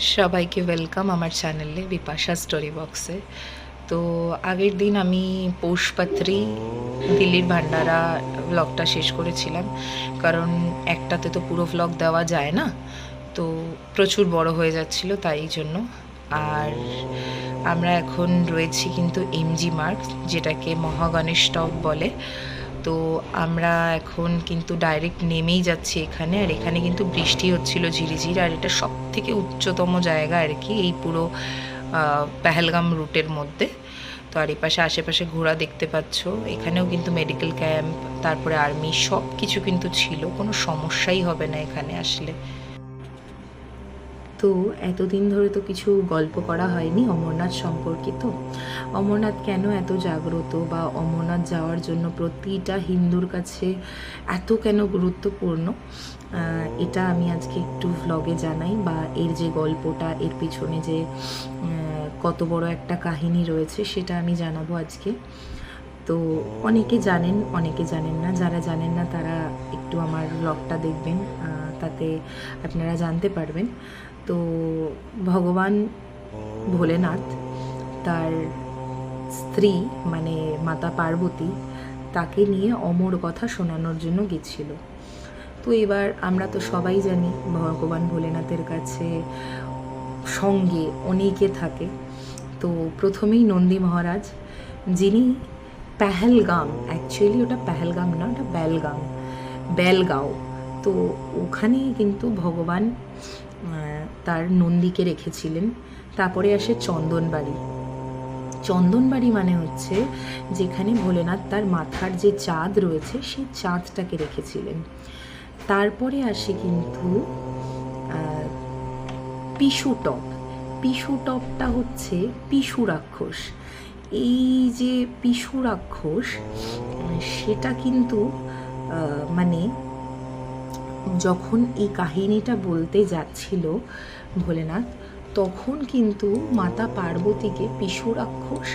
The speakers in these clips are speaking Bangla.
সবাইকে ওয়েলকাম আমার চ্যানেলে বিপাশা স্টোরি বক্সে তো আগের দিন আমি পৌষপাত্রি দিল্লির ভান্ডারা ব্লগটা শেষ করেছিলাম। কারণ একটাতে তো পুরো ব্লগ দেওয়া যায় না। তো প্রচুর বড় হয়ে যাচ্ছিল তাই জন্য। আর আমরা এখন রয়েছি কিন্তু এমজি মার্ক যেটাকে মহাগণেশ টপ বলে। তো আমরা এখন কিন্তু ডাইরেক্ট নেমেই যাচ্ছি এখানে। আর এখানে কিন্তু বৃষ্টি হচ্ছিল ঝিরিঝির, আর এটা সব থেকে উচ্চতম জায়গা আর কি এই পুরো পেহেলগাম রুটের মধ্যে। তো আর এপাশে আশেপাশে ঘোরা দেখতে পাচ্ছ। এখানেও কিন্তু মেডিকেল ক্যাম্প তারপরে আর্মি সব কিছু কিন্তু ছিল। কোনো সমস্যাই হবে না এখানে আসলে। তো এতদিন ধরে তো কিছু গল্প করা হয়নি অমরনাথ সম্পর্কিত অমরনাথ কেন এত জাগ্রত বা অমরনাথ যাওয়ার জন্য প্রতিটা হিন্দুর কাছে এত কেন গুরুত্বপূর্ণ? এটা আমি আজকে একটু ভ্লগে জানাই বা এর যে গল্পটা, এর পিছনে যে কত বড় একটা কাহিনী রয়েছে সেটা আমি জানাব আজকে। তো অনেকে জানেন অনেকে জানেন না। যারা জানেন না তারা একটু আমার ব্লগটা দেখবেন তাতে আপনারা জানতে পারবেন। তো ভগবান ভোলেনাথ, তার স্ত্রী মানে মাতা পার্বতী, তাকে নিয়ে অমর কথা শোনানোর জন্য গেছিল। তো এবার আমরা তো সবাই জানি ভগবান ভোলেনাথের কাছে সঙ্গে অনেকে থাকে। তো প্রথমেই নন্দী মহারাজ, যিনি পেহেলগাম অ্যাকচুয়ালি ওটা পেহেলগাম না, ওটা বেলগাম, বেলগাঁও। তো ওখানেই কিন্তু ভগবান তার নন্দীকে রেখেছিলেন। তারপরে আসে চন্দনবাড়ি। চন্দনবাড়ি মানে হচ্ছে যেখানে ভোলেনাথ তার মাথার যে চাঁদ রয়েছে, সেই চাঁদটাকে রেখেছিলেন। তারপরে আসে কিন্তু পিসু টপ হচ্ছে পিসু রাক্ষস। এই যে পিসু রাক্ষস, সেটা কিন্তু মানে যখন এই কাহিনীটা বলতে যাচ্ছিল ভোলেনাথ, তখন কিন্তু মাতা পার্বতীকে পিসু রাক্ষস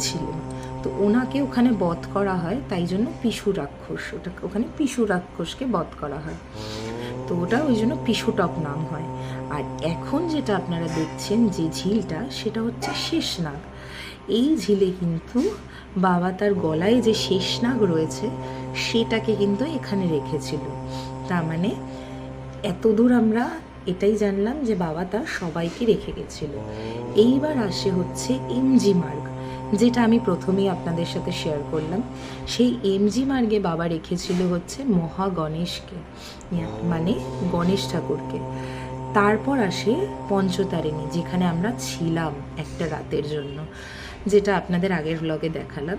ছিল। তো ওনাকে ওখানে বধ করা হয়, তাই জন্য পিসু রাক্ষস। ওটা ওখানে পিসু রাক্ষসকে বধ করা হয়। তো ওটা ওই জন্য পিসুটপ নাম হয়। আর এখন যেটা আপনারা দেখছেন যে ঝিলটা, সেটা হচ্ছে শেষনাগ। এই ঝিলে কিন্তু বাবা তার গলায় যে শেষনাগ রয়েছে, সেটাকে কিন্তু এখানে রেখেছিল। তার মানে এত দূর আমরা এটাই জানলাম যে বাবা তার সবাইকে রেখে গেছিল। এইবার আসে হচ্ছে এমজি মার্গ যেটা আমি প্রথমেই আপনাদের সাথে শেয়ার করলাম। সেই এমজি মার্গে বাবা রেখেছিল হচ্ছে মহা গণেশকে মানে গণেশ ঠাকুরকে। তারপর আসে পঞ্চতারিণী যেখানে আমরা ছিলাম একটা রাতের জন্য যেটা আপনাদের আগের ব্লগে দেখালাম।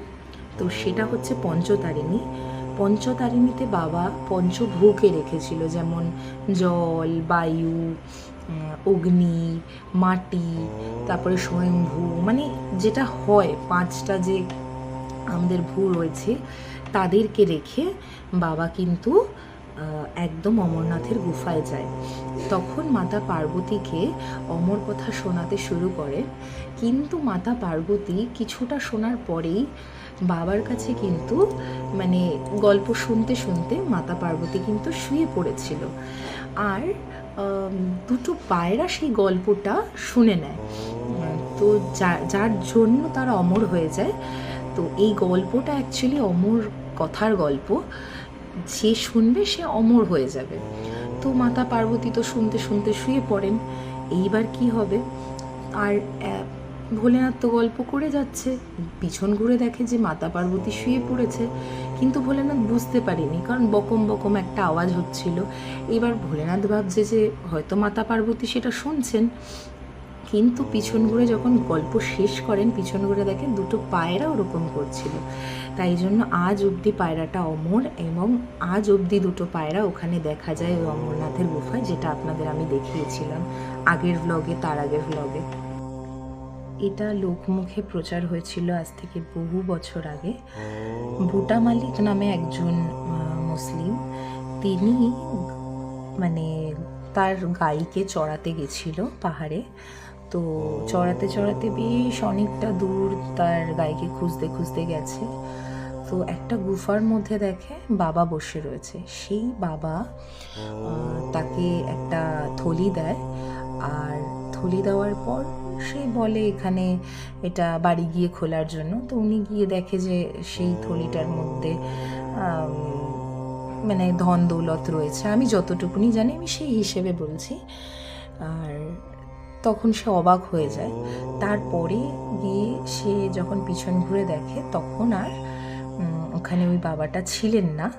তো সেটা হচ্ছে পঞ্চতারিণী। পঞ্চতারিণীতে বাবা পঞ্চভূকে রেখেছিল যেমন জল বায়ু অগ্নি মাটি তারপরে স্বয়ংভূ মানে যেটা হয় পাঁচটা যে আমাদের ভূ রয়েছে তাদেরকে রেখে বাবা কিন্তু একদম অমরনাথের গুফায় যায়। তখন মাতা পার্বতীকে অমর কথা শোনাতে শুরু করে কিন্তু মাতা পার্বতী কিছুটা শোনার পরেই বাবার কাছে কিন্তু মানে গল্প শুনতে শুনতে মাতা পার্বতী কিন্তু শুয়ে পড়েছিল। আর দুটো পায়রা সেই গল্পটা শুনে নেয়। তো যার জন্য তারা অমর হয়ে যায়। তো এই গল্পটা অ্যাকচুয়ালি অমর কথার গল্প। যে শুনবে সে অমর হয়ে যাবে। তো মাতা পার্বতী তো শুনতে শুনতে শুয়ে পড়েন। এইবার কি হবে? আর ভোলেনাথ তো গল্প করে যাচ্ছে। পিছন ঘুরে দেখে যে মাতা পার্বতী শুয়ে পড়েছে। কিন্তু ভোলেনাথ বুঝতে পারেনি, কারণ বকম বকম একটা আওয়াজ হচ্ছিল। এবার ভোলেনাথ ভাবছে যে হয়তো মাতা পার্বতী সেটা শুনছেন। কিন্তু পিছন ঘুরে যখন গল্প শেষ করেন, পিছন ঘুরে দেখেন দুটো পায়রা ওরকম করছিল। তাই জন্য আজ অবধি পায়রাটা অমর এবং আজ অবধি দুটো পায়রা ওখানে দেখা যায় ওই অমরনাথের গুফায়, যেটা আপনাদের আমি দেখিয়েছিলাম আগের ভ্লগে তার আগের ভ্লগে এটা লোকমুখে প্রচার হয়েছিল আজ থেকে বহু বছর আগে। বুটা মালিক নামে একজন মুসলিম। তিনি মানে তার গাইকে চড়াতে গেছিল পাহাড়ে। তো চড়াতে চড়াতে বেশ অনেকটা দূর তার গাইকে খুঁজতে খুঁজতে গেছে। তো একটা গুফার মধ্যে দেখে বাবা বসে রয়েছে। সেই বাবা তাকে একটা থলি দেয়। আর থলি দেওয়ার পর সে বলে এখানে এটা বাড়ি গিয়ে খোলার জন্য। তো উনি গিয়ে দেখে যে সেই থলিটার মধ্যে মানে ধন দৌলত রয়েছে। আমি যতটুকুনি জানি আমি সেই হিসেবে বলছি। আর তখন সে অবাক হয়ে যায়। তারপরে গিয়ে সে যখন পিছন ঘুরে দেখে, তখন আর ওখানে ওই বাবাটা ছিলেন না।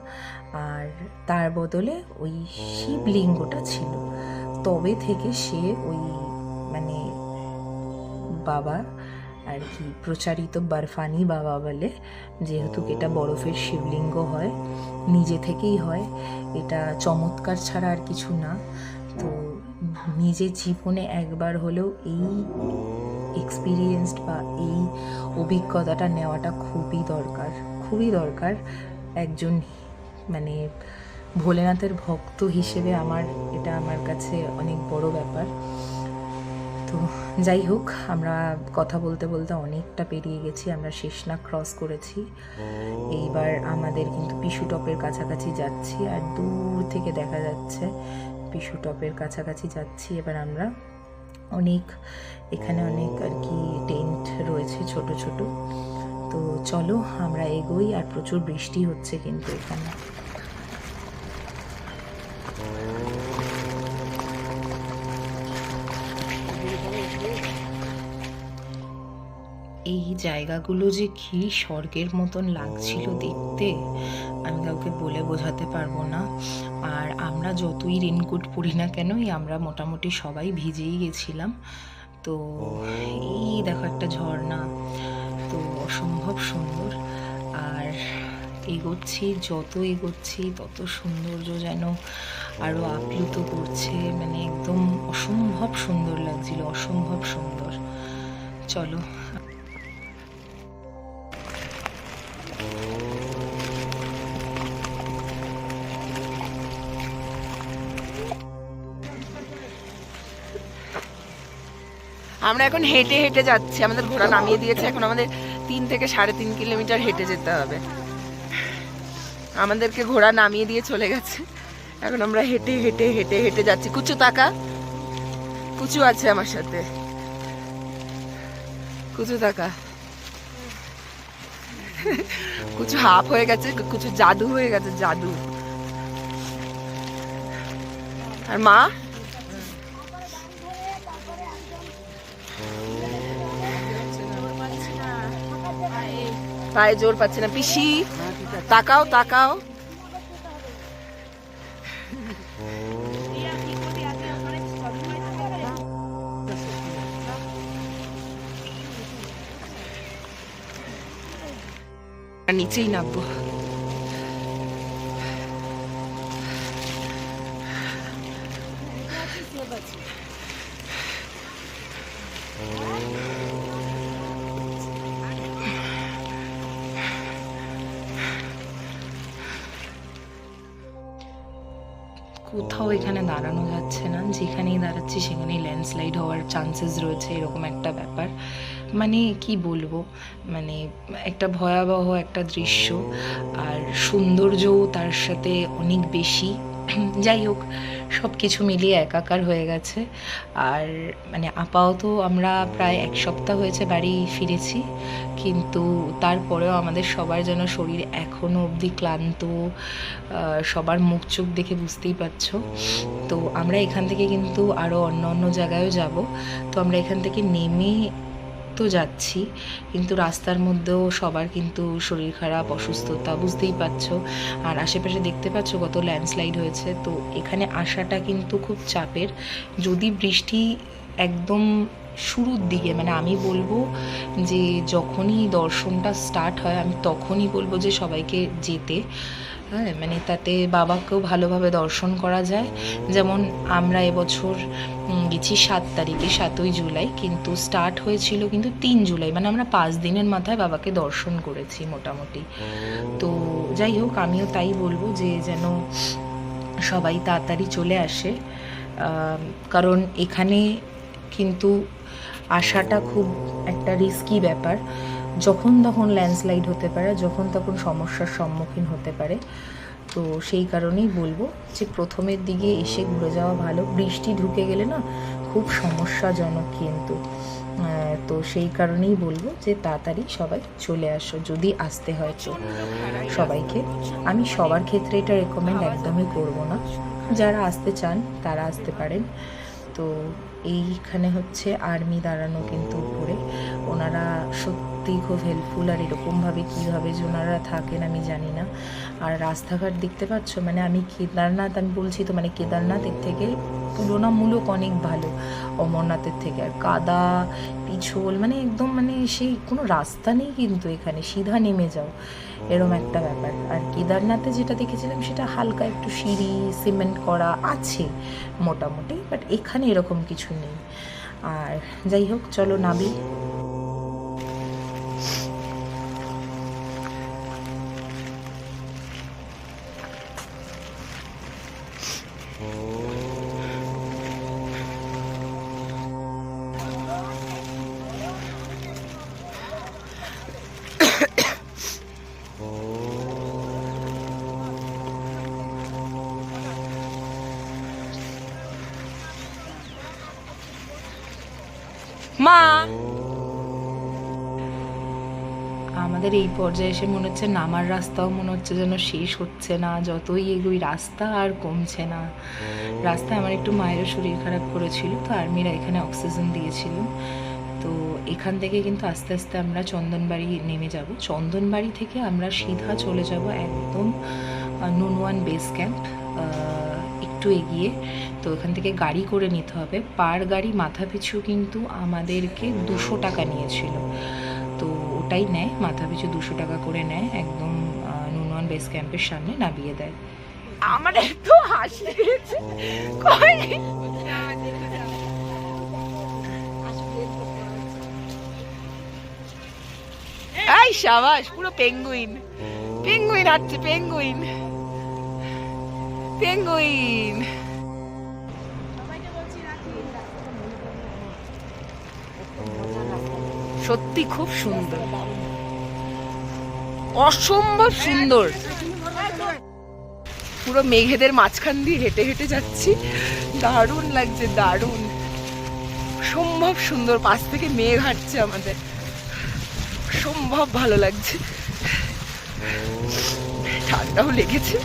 আর তার বদলে ওই শিবলিঙ্গটা ছিল। তবে থেকে সে ওই মানে বাবা আর কি, প্রচারিত বারফানি বাবা বলে, যেহেতু এটা বরফের শিবলিঙ্গ হয়, নিজে থেকেই হয়, এটা চমৎকার ছাড়া আর কিছু না। তো নিজের জীবনে একবার হলেও এই এক্সপিরিয়েন্সড বা এই অভিজ্ঞতাটা নেওয়াটা খুবই দরকার খুবই দরকার। একজন মানে ভোলেনাথের ভক্ত হিসেবে আমার, এটা আমার কাছে অনেক বড় ব্যাপার। তো যাই হোক, আমরা কথা বলতে বলতে অনেকটা পেরিয়ে গেছি, আমরা শেষনা ক্রস করেছি। এইবার আমাদের কিন্তু পিসু টপের কাছাকাছি যাচ্ছি আর দূর থেকে দেখা যাচ্ছে, পিসু টপের কাছাকাছি যাচ্ছি। এবার আমরা অনেক, এখানে অনেক আর কি টেন্ট রয়েছে ছোট ছোট। তো চলো আমরা এগোই আর প্রচুর বৃষ্টি হচ্ছে কিন্তু এখানে। এই জায়গাগুলো যে কি স্বর্গের মতন লাগছিল দেখতে আমি কাউকে বলে বোঝাতে পারব না। আর আমরা যতই রেনকোট পরি না কেন এই আমরা মোটামুটি সবাই ভিজেই গেছিলাম। তো এই দেখো একটা ঝর্ণা। তো অসম্ভব সুন্দর। আর এগোচ্ছি যত এগোচ্ছি তত সৌন্দর্য যেন আরও আপ্লুত করছে। মানে একদম অসম্ভব সুন্দর লাগছিল অসম্ভব সুন্দর। চলো। আমরা এখন হেঁটে হেঁটে যাচ্ছি। আমাদের ঘোড়া নামিয়ে দিয়েছে। এখন আমাদের তিন থেকে সাড়ে তিন কিলোমিটার হেঁটে যেতে হবে। আমাদেরকে ঘোড়া নামিয়ে দিয়ে চলে গেছে। এখন আমরা হেঁটে হেঁটে হেঁটে হেঁটে যাচ্ছি। কুচু তাকা। কুচু আছে আমার সাথে। কুচু তাকা। কুচু হাফ হয়ে গেছে। কুচু জাদু হয়ে গেছে, জাদু। আর মা? পায়ে জোর পাচ্ছে না। পিসি তাকাও তাকাও। নিচেই নামবো। কোথাও এখানে দাঁড়ানো যাচ্ছে না। যেখানেই দাঁড়াচ্ছি সেখানেই ল্যান্ডস্লাইড হওয়ার চান্সেস রয়েছে, এরকম একটা ব্যাপার। মানে কি বলব? মানে একটা ভয়াবহ একটা দৃশ্য। আর সৌন্দর্যও তার সাথে অনেক বেশি। যাই হোক সব কিছু মিলিয়ে একাকার হয়ে গেছে। আর মানে আপাতত আমরা প্রায় এক সপ্তাহ হয়েছে বাড়ি ফিরেছি, কিন্তু তারপরেও আমাদের সবার যেন শরীর এখনও অবধি ক্লান্ত সবার মুখ চোখ দেখে বুঝতেই পারছ। তো আমরা এখান থেকে কিন্তু আরও অন্য অন্য জায়গায়ও যাব। তো আমরা এখান থেকে নেমে তো যাচ্ছি, কিন্তু রাস্তার মধ্যেও সবার কিন্তু শরীর খারাপ, অসুস্থতা, বুঝতেই পারছ। আর আশেপাশে দেখতে পাচ্ছ কত ল্যান্ডস্লাইড হয়েছে। তো এখানে আসাটা কিন্তু খুব চাপের। যদি বৃষ্টি একদম শুরুর দিকে মানে আমি বলব যে যখনই দর্শনটা স্টার্ট হয়, আমি তখনই বলব যে সবাইকে যেতে। মানে তাতে বাবাকেও ভালোভাবে দর্শন করা যায়। যেমন আমরা এবছর গেছি সাত তারিখে, সাতই জুলাই। কিন্তু স্টার্ট হয়েছিল কিন্তু তিন জুলাই। মানে আমরা পাঁচ দিনের মাথায় বাবাকে দর্শন করেছি মোটামুটি। তো যাই হোক, আমিও তাই বলব যে যেন সবাই তাড়াতাড়ি চলে আসে। কারণ এখানে কিন্তু আসাটা খুব একটা রিস্কি ব্যাপার। যখন তখন ল্যান্ডস্লাইড হতে পারে, যখন তখন সমস্যার সম্মুখীন হতে পারে। তো সেই কারণেই বলব যে প্রথমের দিকে এসে ঘুরে যাওয়া ভালো। বৃষ্টি ঢুকে গেলে না খুব সমস্যাজনক কিন্তু। তো সেই কারণেই বলব যে তাড়াতাড়ি সবাই চলে আসো, যদি আসতে হয় তো সবাইকে। আমি সবার ক্ষেত্রে এটা রেকমেন্ড একদমই করব না। যারা আসতে চান, তারা আসতে পারেন। তো এইখানে হচ্ছে আর্মি দাঁড়ানো কিন্তু উপরে। ওনারা সত্যি খুব হেল্পফুল আর এরকমভাবে কীভাবে ওনারা থাকেন আমি জানি না। আর রাস্তাঘাট দেখতে পাচ্ছ? মানে আমি কেদারনাথ, আমি বলছি তো মানে কেদারনাথের থেকে তুলনামূলক অনেক ভালো, অমরনাথের থেকে। আর কাদা, পিছল মানে একদম মানে সেই কোনো রাস্তা নেই কিন্তু এখানে, সিধা নেমে যাও, এরম একটা ব্যাপার। আর কেদারনাথে যেটা দেখেছিলাম, সেটা হালকা একটু সিঁড়ি, সিমেন্ট করা আছে মোটামুটি বাট এখানে এরকম কিছু নেই। আর যাই হোক, চলো নাবি। আমাদের এই পর্যায়ে এসে মনে হচ্ছে নামার রাস্তাও মনে হচ্ছে যেন শেষ হচ্ছে না যতই এগোই রাস্তা আর কমছে না। রাস্তায় আমার একটু মায়েরও শরীর খারাপ করেছিল তো আর্মিরা এখানে অক্সিজেন দিয়েছিল। তো এখান থেকে কিন্তু আস্তে আস্তে আমরা চন্দনবাড়ি নেমে যাব। চন্দনবাড়ি থেকে আমরা সিধা চলে যাব একদম নুনওয়ান বেস ক্যাম্প একটু এগিয়ে। তো এখান থেকে গাড়ি করে নিতে হবে। পার গাড়ি মাথা পিছু কিন্তু আমাদেরকে দুশো টাকা নিয়েছিল। ওটাই নেয়, মাথা পিছু দুশো টাকা করে নেয়, একদম নুনওয়ান বেস ক্যাম্পের সামনে নামিয়ে দেয়। আমার এত হাসি এই সাবাস, পুরো পেঙ্গুইন পেঙ্গুইন হাঁটছে পেঙ্গুইন পেঙ্গুইন সত্যি খুব সুন্দর। অসম্ভব সুন্দর। পুরো মেঘেদের মাঝখান দিয়ে হেঁটে হেঁটে যাচ্ছি। দারুণ লাগছে, দারুণ। সম্ভব সুন্দর, পাশ থেকে মেঘ হাঁটছে আমাদের। সম্ভব ভালো লাগছে। ঠান্ডাও লেগেছে।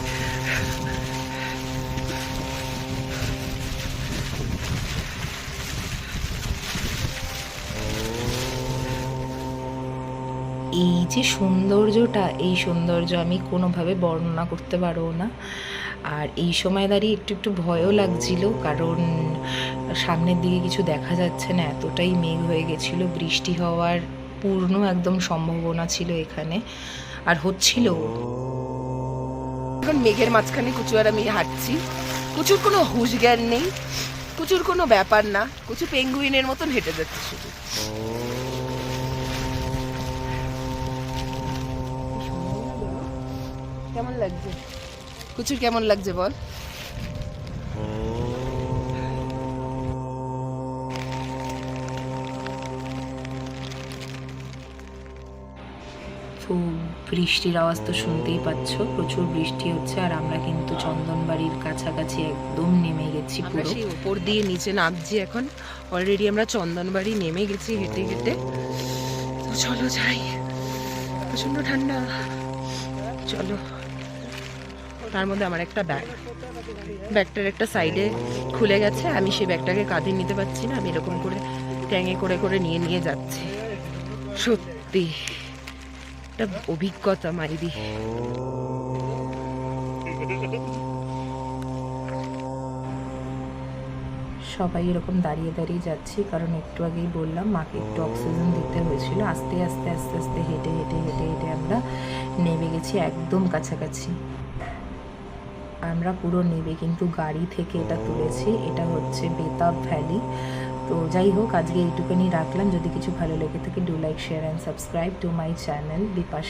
এই যে সৌন্দর্যটা, এই সৌন্দর্য আমি কোনোভাবে বর্ণনা করতে পারব না। আর এই সময় দাঁড়িয়ে একটু একটু ভয়ও লাগছিল, কারণ সামনের দিকে কিছু দেখা যাচ্ছে না, এতটাই মেঘ হয়ে গেছিল, বৃষ্টি হওয়ার পূর্ণ একদম সম্ভাবনা ছিল এখানে। আর হচ্ছিল। এখন মেঘের মাঝখানে কুচু আর আমি হাঁটছি। কুচুর কোনো হুশ জ্ঞান নেই, কুচুর কোনো ব্যাপার না, কুচু পেঙ্গুইনের মতন হেঁটে যাচ্ছে শুধু। কেমন লাগছে? কুচুর কেমন লাগছে বল? তো বৃষ্টির আওয়াজ তো শুনতেই পাচ্ছ। প্রচুর বৃষ্টি হচ্ছে আর আমরা কিন্তু চন্দনবাড়ির কাছাকাছি একদম নেমে গেছি আমরা পুরো। সেই উপর দিয়ে নিচে নামছি এখন। অলরেডি আমরা চন্দনবাড়ি নেমে গেছি হেঁটে হেঁটে। তো চলো যাই। প্রচণ্ড ঠান্ডা। চলো। তার মধ্যে আমার একটা ব্যাগ। ব্যাগটার একটা সাইডে খুলে গেছে। আমি সেই ব্যাগটাকে কাঁধে নিতে পারছি না। আমি এরকম করে ট্যাঙে করে করে নিয়ে নিয়ে যাচ্ছি। সত্যি, একটা অভিজ্ঞতা মাইরি সবাই এরকম দাঁড়িয়ে দাঁড়িয়ে যাচ্ছি। কারণ একটু আগেই বললাম, মাকে একটু অক্সিজেন দিতে হয়েছিল। আস্তে আস্তে আস্তে আস্তে, হেঁটে হেঁটে হেঁটে হেঁটে আমরা নেমে গেছি একদম কাছাকাছি। আমরা পুরো নেবে, কিন্তু গাড়ি থেকে এটা তুলেছি। এটা হচ্ছে বেতাব ভ্যালি। তো যাই হোক, আজকে এইটুকুনি রাখলাম। যদি কিছু ভালো লেগে থাকে do like share and subscribe to my channel Bipash